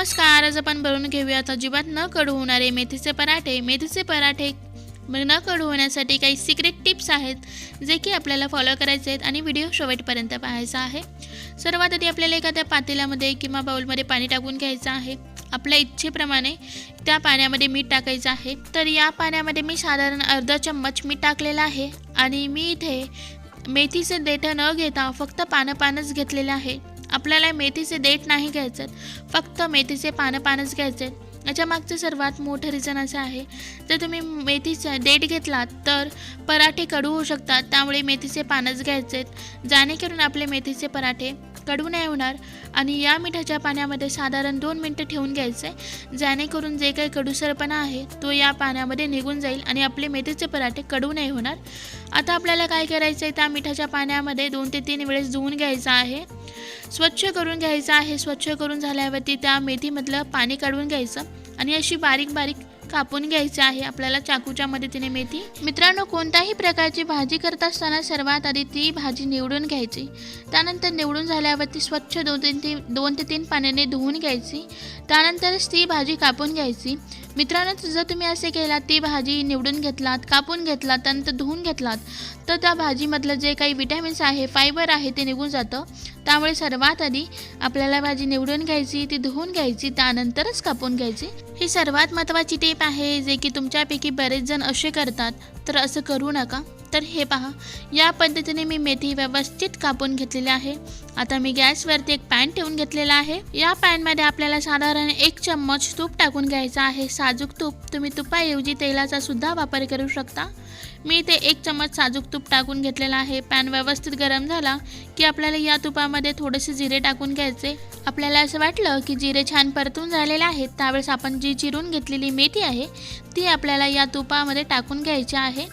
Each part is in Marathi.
नमस्कार. आज आपण बनवून घेऊयात अजिबात न कडू होणारे मेथीचे पराठे. मेथीचे पराठे न कडू होण्यासाठी काही सिक्रेट टिप्स आहेत जे की आपल्याला फॉलो करायचे आहेत आणि व्हिडिओ शेवटपर्यंत पाहायचा आहे. सर्वात आधी आपल्याला एखाद्या पातेल्यामध्ये किंवा बाउलमध्ये पाणी टाकून घ्यायचं आहे. आपल्या इच्छेप्रमाणे त्या पाण्यामध्ये मीठ टाकायचं आहे. तर या पाण्यामध्ये मी साधारण अर्धा चम्मच मीठ टाकलेलं आहे आणि मी इथे मेथीचे देठं न घेता फक्त पानं पानच घेतलेलं आहे. आपल्याला मेथीचे देठ नाही घ्यायचे फक्त मेथीचे पानं पानच घ्यायचे याच्या मागचं सर्वात मोठं रिझन असं आहे जर तुम्ही मेथीचा देठ घेतलात तर पराठे कडू होऊ शकतात. त्यामुळे मेथीचे पानच घ्यायचे जेणेकरून आपले मेथीचे पराठे कडू नाही होणार. आणि या मिठाच्या पाण्यामध्ये साधारण दोन मिनटं ठेवून घ्यायचे जेणेकरून जे काही कडूसरपणा आहे तो या पाण्यामध्ये निघून जाईल आणि आपले मेथीचे पराठे कडू नाही होणार. आता आपल्याला काय करायचं आहे त्या मिठाच्या पाण्यामध्ये दोन ते तीन वेळेस धुवून घ्यायचं आहे. स्वच्छ करून घ्यायचं आहे. स्वच्छ करून झाल्यावरती त्या मेथीमधलं पाणी काढून घ्यायचं. आणि अशी बारीक बारीक कापून घ्यायचं आहे. आपल्याला चाकूच्या मदतीने मेथी मित्रांनो कोणत्याही प्रकारची भाजी करत असताना सर्वात आधी ती भाजी निवडून घ्यायची. त्यानंतर निवडून झाल्यावरती स्वच्छ दोन तीन ती दोन ते तीन पाण्याने धुवून घ्यायची. त्यानंतरच ती भाजी कापून घ्यायची. मित्रांनो जर तुम्ही असे केलात ती भाजी निवडून घेतलात कापून घेतलात त्यानंतर धुवून घेतलात तर त्या भाजीमधलं जे काही विटॅमिन्स आहे फायबर आहे ते निघून जातं. त्यामुळे सर्वात आधी आपल्याला भाजी निवडून घ्यायची ती धुवून घ्यायची त्यानंतरच कापून घ्यायची. ही सर्वात महत्त्वाची टीप आहे जे की तुमच्यापैकी बरेच जण असे करतात. तर असं करू नका. तर हे पहा. या पद्धतीने मी मेथी व्यवस्थित कापून घेतलेली आहे. आता मी गॅसवरती एक पॅन ठेवून घेतलेला आहे. या पॅनमध्ये आपल्याला साधारण एक चम्मच तूप टाकून घ्यायचं आहे. साजूक तूप तुम्ही तुपाऐवजी तेलाचा सुद्धा वापर करू शकता. मी इथे एक चम्मच साजूक तूप टाकून घेतलेला आहे. पॅन व्यवस्थित गरम झाला की आपल्याला या तुपामध्ये थोडेसे जिरे टाकून घ्यायचे. आपल्याला असं वाटलं की जिरे छान परतून झालेले आहेत. त्यावेळेस आपण जी चिरून घेतलेली मेथी आहे ती आपल्याला या तुपामध्ये टाकून घ्यायची आहे.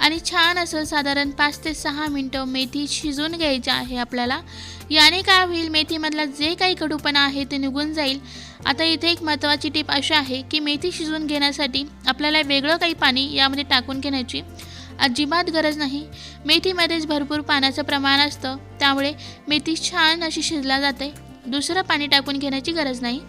आणि छान असं साधारण पाच ते सहा मिनटं मेथी शिजवून घ्यायची आहे आपल्याला. याने काय होईल मेथीमधला जे काही कडूपणा आहे ते निघून जाईल. आता इथे एक महत्त्वाची टीप अशी आहे की मेथी शिजवून घेण्यासाठी आपल्याला वेगळं काही पाणी यामध्ये टाकून घेण्याची अजिबात गरज नाही. मेथीमध्येच भरपूर पाण्याचं प्रमाण असतं. त्यामुळे मेथी छान अशी शिजला जाते. दुसरं पाणी टाकून घेण्याची गरज नाही.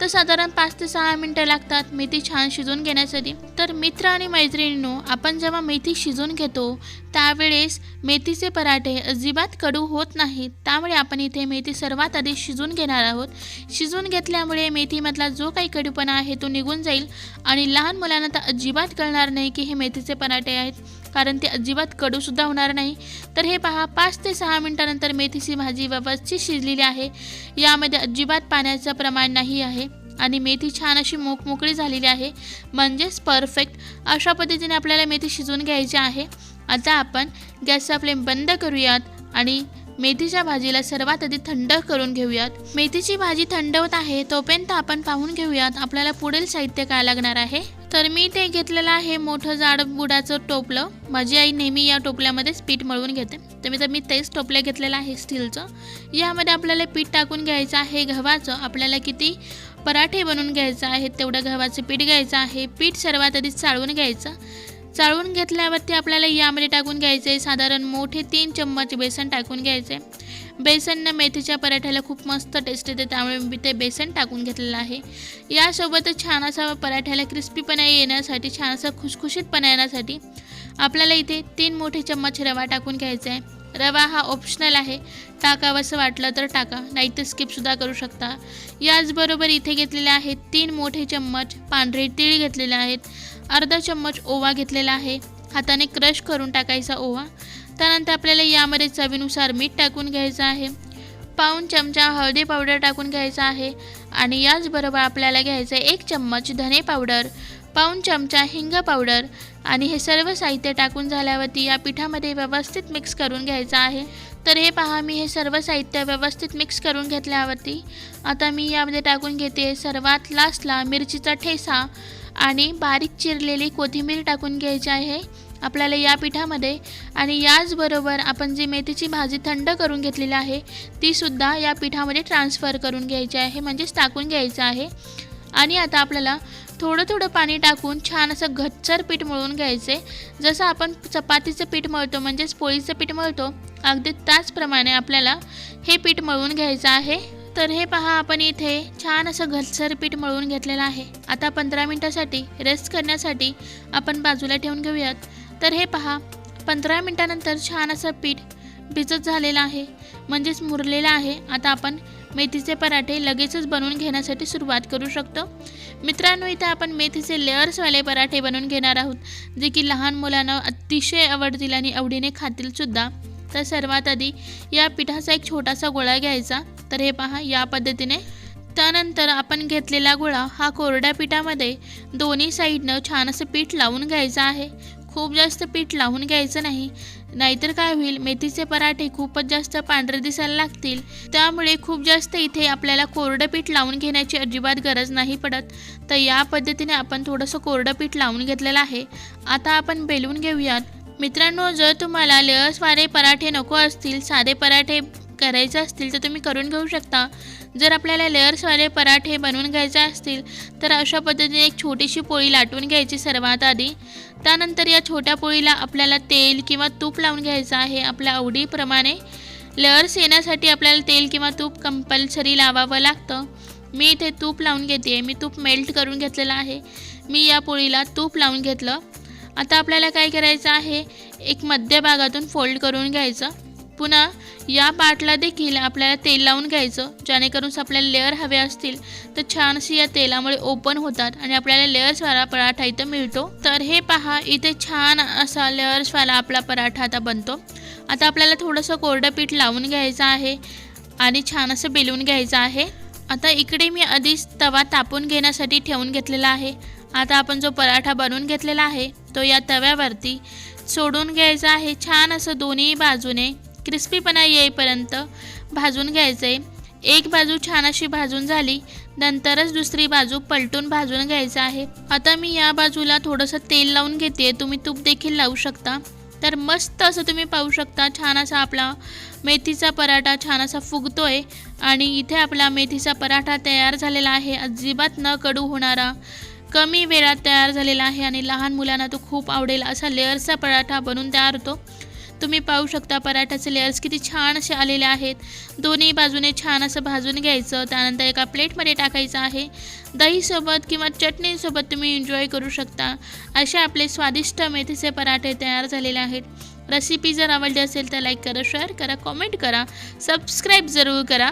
तर साधारण पाच ते सहा मिनटं लागतात मेथी छान शिजवून घेण्यासाठी. तर मित्र आणि मैत्रिणींनो आपण जेव्हा मेथी शिजून घेतो त्यावेळेस मेथीचे पराठे अजिबात कडू होत नाहीत. त्यामुळे आपण इथे मेथी सर्वात आधी शिजून घेणार आहोत. शिजून घेतल्यामुळे मेथीमधला जो काही कडूपणा आहे तो निघून जाईल आणि लहान मुलांना तर अजिबात कळणार नाही की हे मेथीचे पराठे आहेत कारण ते अजिबात कडूसुद्धा होणार नाही. तर हे पहा पाच ते सहा मिनटानंतर मेथीची भाजी व्यवस्थित शिजलेली आहे. यामध्ये अजिबात पाण्याचं प्रमाण नाही आहे. आणि मेथी छान अशी मोकमोकळी झालेली आहे. म्हणजेच परफेक्ट अशा पद्धतीने आपल्याला मेथी शिजवून घ्यायची आहे. आता आपण गॅसचा फ्लेम बंद करूयात आणि मेथीच्या भाजीला सर्वात आधी थंड करून घेऊयात. मेथीची भाजी थंड होत आहे तोपर्यंत आपण पाहून घेऊयात आपल्याला पुढील साहित्य काय लागणार आहे. तर मी ते घेतलेलं आहे मोठं जाड बुडाचं टोपलं. माझी आई नेहमी या टोपल्यामध्येच पीठ मळवून घेते. तर मी तर मी तेच टोपलं घेतलेलं आहे स्टीलचं. यामध्ये आपल्याला पीठ टाकून घ्यायचं आहे गव्हाचं. आपल्याला किती पराठे बनवून घ्यायचं आहे तेवढं गव्हाचं पीठ घ्यायचं आहे पीठ सर्वात आधी चाळून घ्यायचं. चाळून घेतल्यावरती आपल्याला यामध्ये टाकून घ्यायचं आहे साधारण मोठे तीन चम्मच बेसन टाकून घ्यायचे बेसननं मेथीच्या पराठ्याला खूप मस्त टेस्ट येते त्यामुळे मी ते बेसन टाकून घेतलेलं आहे. यासोबतच छान असा पराठ्याला क्रिस्पीपणा येण्यासाठी छान असा खुशखुशीतपणा येण्यासाठी आपल्याला इथे तीन मोठे चम्मच रवा टाकून घ्यायचा आहे. रवा हा ऑप्शनल आहे. टाकावंसं वाटलं तर टाका नाहीतर स्किपसुद्धा करू शकता. याचबरोबर इथे घेतलेले आहेत तीन मोठे चम्मच पांढरे तीळ घेतलेले आहेत अर्धा चम्मच ओवा घेतलेला आहे. हाताने क्रश करून टाकायचा ओवा. त्यानंतर आपल्याला यामध्ये चवीनुसार मीठ टाकून घ्यायचं आहे. पाऊन चमचा हळदी पावडर टाकून घ्यायचा आहे. आणि याचबरोबर आपल्याला घ्यायचं आहे एक चम्मच धने पावडर. पाऊन चमचा हिंग पावडर आणि हे सर्व साहित्य टाकून झाल्यावरती या पिठामध्ये व्यवस्थित मिक्स करून घ्यायचं आहे. तर हे पहा मी हे सर्व साहित्य व्यवस्थित मिक्स करून घेतल्यावरती आता मी यामध्ये टाकून घेते सर्वात लास्टला मिरचीचा ठेसा आणि बारीक चिरलेली कोथिंबीर टाकून घ्यायची आहे आपल्याला या पिठामध्ये. आणि याचबरोबर आपण जी मेथीची भाजी थंड करून घेतलेली आहे तीसुद्धा या पिठामध्ये ट्रान्सफर करून घ्यायची आहे म्हणजेच टाकून घ्यायचं आहे. आणि आता आपल्याला थोडं थोडं पाणी टाकून छान असं घच्चर पीठ मळून घ्यायचे. जसं आपण चपातीचं पीठ मळतो म्हणजेच पोळीचं पीठ मळतो अगदी त्याचप्रमाणे आपल्याला हे पीठ मळून घ्यायचं आहे. तर हे पहा आपण इथे छान असं घरसर पीठ मळून घेतलेलं आहे. आता पंधरा मिनटासाठी रेस्ट करण्यासाठी आपण बाजूला ठेवून घेऊयात. तर हे पहा पंधरा मिनटानंतर छान असं पीठ भिजत झालेलं आहे. म्हणजेच मुरलेलं आहे. आता आपण मेथीचे पराठे लगेचच बनवून घेण्यासाठी सुरुवात करू शकतो. मित्रांनो इथे आपण मेथीचे लेअर्सवाले पराठे बनवून घेणार आहोत जे की लहान मुलांना अतिशय आवडतील आणि आवडीने खातीलसुद्धा तर सर्वात आधी या पिठाचा एक छोटासा गोळा घ्यायचा. तर हे पहा या पद्धतीने. त्यानंतर आपण घेतलेला गोळा हा कोरड्या पिठामध्ये दोन्ही साईडनं छान असं पीठ लावून घ्यायचं आहे. खूप जास्त पीठ लावून घ्यायचं नाही. नाहीतर काय होईल? मेथीचे पराठे खूपच जास्त पांढरे दिसायला लागतील. त्यामुळे खूप जास्त इथे आपल्याला कोरडं पीठ लावून घेण्याची अजिबात गरज नाही पडत. तर या पद्धतीने आपण थोडंसं कोरडं पीठ लावून घेतलेलं आहे. आता आपण बेलून घेऊयात. मित्रांनो जर तुम्हाला लेअर्सवाले पराठे नको असतील साधे पराठे करायचे असतील तर तुम्ही करून घेऊ शकता. जर आपल्याला लेअर्सवाले पराठे बनवून घ्यायचे असतील तर अशा पद्धतीने एक छोटीशी पोळी लाटून घ्यायची सर्वात आधी. त्यानंतर या छोट्या पोळीला आपल्याला तेल किंवा तूप लावून घ्यायचं आहे आपल्या आवडीप्रमाणे. लेअर्स येण्यासाठी आपल्याला तेल किंवा तूप कंपल्सरी लावावं लागतं. मी इथे तूप लावून घेते मी तूप मेल्ट करून घेतलेलं आहे. मी या पोळीला तूप लावून घेतलं. आता आपल्याला काय करायचं आहे एक मध्यभागातून फोल्ड करून घ्यायचं. पुन्हा या पाटला देखील आपल्याला तेल लावून घ्यायचं. जेणेकरून आपल्याला लेअर हवे असतील तर छान अशी या तेलामुळे ओपन होतात आणि आपल्याला लेअर्सवाला पराठा इथं मिळतो. तर हे पहा इथे छान असा लेअर्सवाला आपला पराठा आता बनतो. आता आपल्याला थोडंसं कोरडं पीठ लावून घ्यायचं आहे आणि छान असं बेलून घ्यायचं आहे. आता इकडे मी आधीच तवा तापून घेण्यासाठी ठेवून घेतलेला आहे. आता आपण जो पराठा बनवून घेतलेला आहे तो या तव्यावरती सोडून घ्यायचा आहे. छान असं दोन्ही बाजूने क्रिस्पीपणा येईपर्यंत भाजून घ्यायचं. आहे एक बाजू छान अशी भाजून झाली नंतरच दुसरी बाजू पलटून भाजून घ्यायचं आहे. आता मी या बाजूला थोडंसं तेल लावून घेते तुम्ही तूप देखील लावू शकता. तर मस्त असं तुम्ही पाहू शकता छान असा आपला मेथीचा पराठा छान असा फुगतोय आणि इथे आपला मेथीचा पराठा तयार झालेला आहे. अजिबात न कडू होणारा कमी वेळात तयार झालेला आहे आणि लहान मुलांना तो खूप आवडेल असा लेअरचा पराठा बनून तयार होतो. तुम्ही पाहू शकता पराठ्याचे लेअर्स किती छान असे आलेले आहेत. दोन्ही बाजूने छान असं भाजून घ्यायचं. त्यानंतर एका प्लेटमध्ये टाकायचं आहे. दहीसोबत किंवा चटणीसोबत तुम्ही एन्जॉय करू शकता. असे आपले स्वादिष्ट मेथीचे पराठे तयार झालेले आहेत. रेसिपी जर आवडली असेल तर लाईक करा शेअर करा कॉमेंट करा. सबस्क्राईब जरूर करा.